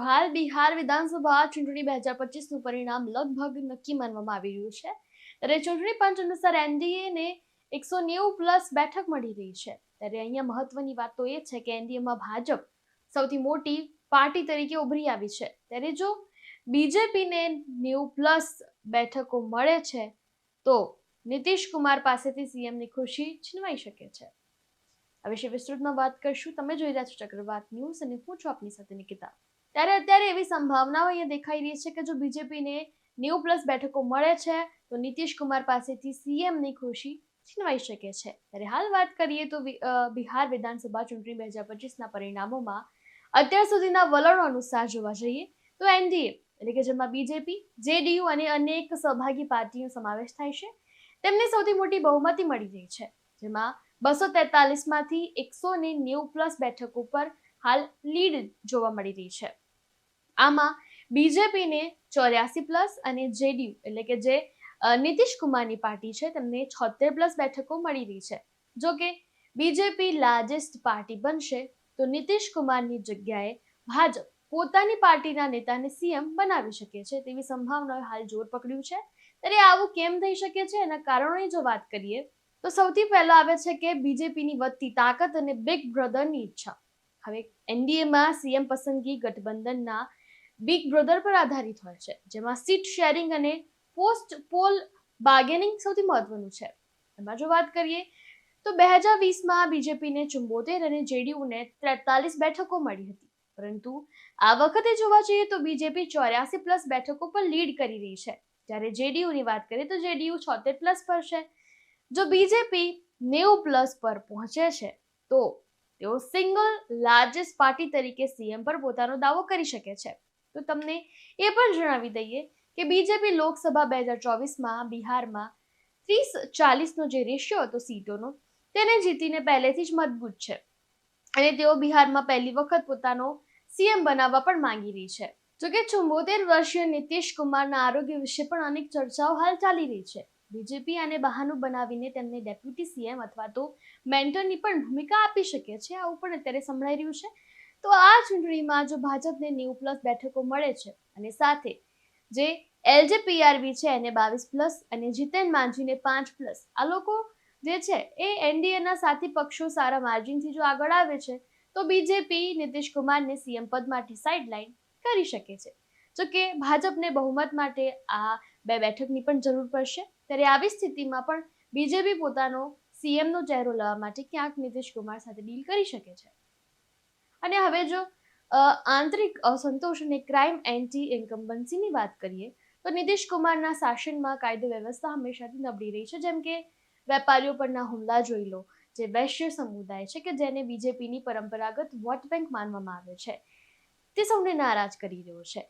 તો હાલ બિહાર વિધાનસભા ચૂંટણી બે હજાર પચીસનું પરિણામ લગભગ નક્કી માનવામાં આવી રહ્યું છે. ત્યારે ચૂંટણી પંચ અનુસાર એનડીએ ને એકસો નેવું પ્લસ બેઠક મળી રહી છે. ત્યારે અહીંયા મહત્વની વાત તો એ છે કે એનડીએમાં ભાજપ સૌથી મોટી પાર્ટી તરીકે ઉભરી આવી છે. ત્યારે જો બીજેપીને નેવું પ્લસ બેઠકો મળે છે, તો નીતિશ કુમાર પાસેથી સીએમની ખુશી છીનવાઈ શકે છે. આ વિશે વિસ્તૃતમાં વાત કરશું. તમે જોઈ રહ્યા છો ચક્રવાત ન્યૂઝ અને હું છું આપની સાથે નિકિતા. ત્યારે અત્યારે એવી સંભાવનાઓ અહીંયા દેખાઈ રહી છે કે જો બીજેપીને નેવું પ્લસ બેઠકો મળે છે, તો નીતિશ કુમાર પાસેથી સીએમની ખુશી છીનવાઈ શકે છે. ત્યારે હાલ વાત કરીએ તો બિહાર વિધાનસભા ચૂંટણી બે હજાર પચીસના પરિણામોમાં અત્યાર સુધીના વલણો અનુસાર જોવા જઈએ તો એનડીએ એટલે કે જેમાં બીજેપી, જેડીયુ અને અનેક સહભાગી પાર્ટીનો સમાવેશ થાય છે. તેમને સૌથી મોટી બહુમતી મળી રહી છે, જેમાં બસો તેતાલીસમાંથી એકસો ને નેવું પ્લસ બેઠકો પર હાલ લીડ જોવા મળી રહી છે. આમાં બીજેપીને ચોર્યાસી પ્લસ અને જેડીયુ એટલે કે જે નીતિશ કુમારની પાર્ટી છે તેમને છોતેર પ્લસ બેઠકો મળી રહી છે. જો કે બીજેપી લાર્જેસ્ટ પાર્ટી બનશે તો નીતિશ કુમારની જગ્યાએ ભાજપ પોતાની પાર્ટીના નેતાને સીએમ બનાવી શકે છે તેવી સંભાવનાઓ હાલ જોર પકડ્યું છે. ત્યારે આવું કેમ થઈ શકે છે એના કારણોની જો વાત કરીએ, તો સૌથી પહેલા આવે છે કે બીજેપીની વધતી તાકાત અને બિગ બ્રધરની ઈચ્છા. હવે એનડીએમાં સીએમ પસંદગી ગઠબંધનના બિગ બ્રધર પર આધારિત હોય છે, જેમાં સીટ શેરિંગ અને પોસ્ટ પોલ બાર્ગેનિંગ સૌથી મહત્વનું છે. એમાં જો વાત કરીએ, તો બે હજાર વીસમાં બીજેપીને ચુંબોતેર અને જેડીયુને ત્રેતાલીસ બેઠકો મળી હતી. પરંતુ આ વખતે જોવા જઈએ તો બીજેપી ચોર્યાસી પ્લસ બેઠકો પર લીડ કરી રહી છે. જ્યારે જેડીયુની વાત કરીએ તો જેડીયુ છોતેર પ્લસ પર છે. જો બીજેપી નેવું પ્લસ પર પહોંચે છે, તો તેઓ સિંગલ લાર્જેસ્ટ પાર્ટી તરીકે સીએમ પર પોતાનો દાવો કરી શકે છે. તો તમને એ પણ જણાવી દઈએ કે બીજેપી લોકસભા બે હજાર ચોવીસમાં બિહારમાં ત્રીસ ચાલીસનો જે રેશિયો હતો સીટોનો, તેને જીતીને પહેલેથી જ મજબૂત છે. અને તેઓ બિહારમાં પહેલી વખત પોતાનો સીએમ બનાવવા પણ માંગી રહી છે. જોકે ચુંબોતેર વર્ષીય નીતિશ કુમારના આરોગ્ય વિશે પણ અનેક ચર્ચાઓ હાલ ચાલી રહી છે. બીજેપી આને બહાનું બનાવીને તેમને ડેપ્યુટી સીએમ અથવા તો મેન્ટરની પણ ભૂમિકા આપી શકે છે. આવું પણ અત્યારે સંભળાઈ રહ્યું છે. તો આ ચૂંટણીમાં જો ભાજપને નેવું પ્લસ બેઠકો મળે છે અને સાથે જે એલજેપીઆરવી છે એને બાવીસ પ્લસ અને જીતેન માંઝીને પાંચ પ્લસ, આ લોકો જે છે એ એનડીએના સાથી પક્ષો સારા માર્જિનથી જો આગળ આવે છે, તો બીજેપી નીતિશ કુમારને સીએમ પદ માટે સાઇડલાઇન કરી શકે છે. જો કે ભાજપને બહુમત માટે આ બે બેઠકની પણ જરૂર પડશે. ત્યારે આવી સ્થિતિમાં પણ બીજેપી પોતાનો સીએમનો ચહેરો લાવવા માટે ક્યાંક નીતિશ કુમાર સાથે ડીલ કરી શકે છે. અને હવે જો આંતરિક અસંતોષ અને ક્રાઇમ એન્ટી ઇન્કમ્બન્સીની વાત કરીએ, તો નીતિશ કુમારના શાસનમાં કાયદો વ્યવસ્થા હંમેશાથી નબળી રહી છે. જેમ કે, વેપારીઓ પરના હુમલા જોઈ લો, જે વૈશ્ય સમુદાય છે કે જેને બીજેપીની પરંપરાગત વોટ બેંક માનવામાં આવે છે. તે સૌને નારાજ કરી રહ્યો છે.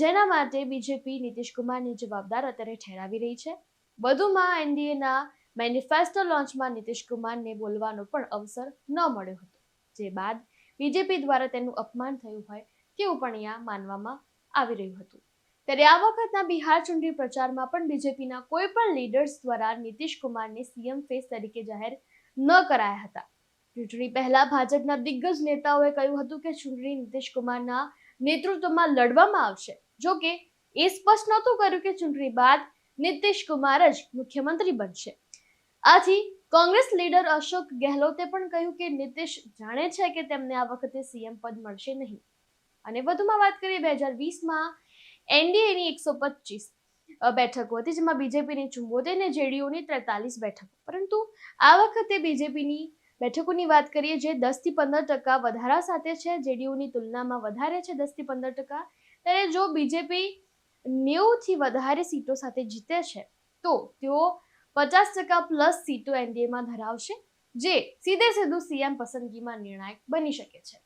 જેના માટે બીજેપી નીતિશ કુમારની જવાબદાર અત્યારે ઠેરાવી રહી છે. વધુમાં એનડીએના મેનિફેસ્ટો લોન્ચમાં નીતિશ કુમારને બોલવાનો પણ અવસર ન મળ્યો હતો. જે બાદ બીજેપી દ્વારા તેનું અપમાન થયું હોય તેવું પણ અહીંયા માનવામાં આવી રહ્યું હતું. ત્યારે આ વખતના બિહાર ચૂંટણી પ્રચારમાં પણ બીજેપીના કોઈ પણ લીડર્સ દ્વારા નીતિશ કુમારને સીએમ ફેસ તરીકે જાહેર ન કરાયા હતા. ચૂંટણી પહેલા ભાજપના દિગ્ગજ નેતાઓએ કહ્યું હતું કે ચૂંટણી નીતિશ કુમારના નેતૃત્વમાં લડવામાં આવશે. જો કે, એ સ્પષ્ટ નહોતું કર્યું કે ચૂંટણી બાદ નીતિશ કુમાર જ મુખ્યમંત્રી બનશે. આથી કોંગ્રેસ લીડર અશોક ગેહલોતે પણ કહ્યું કે નીતિશ જાણે છે કે તેમને આ વખતે સીએમ પદ મળશે નહીં. અને વધુમાં વાત કરીએ બે હજાર વીસમાં એનડીએની એકસો પચીસ બેઠકો હતી, જેમાં બીજેપીની ચુંબોતેર ને જેડીયુની ત્રેતાલીસ બેઠકો. પરંતુ આ વખતે બીજેપીની બેઠકોની વાત કરીએ જે દસથી પંદર ટકા વધારા સાથે છે, જેડીયુની તુલનામાં વધારે છે દસથી પંદર ટકા, ત્યારે જો બીજેપી નેવુંથી વધારે સીટો સાથે જીતે છે, તો તેઓ પચાસ ટકા પ્લસ સીટો એનડીએમાં ધરાવશે, જે સીધે સીધું સીએમ પસંદગીમાં નિર્ણાયક બની શકે છે.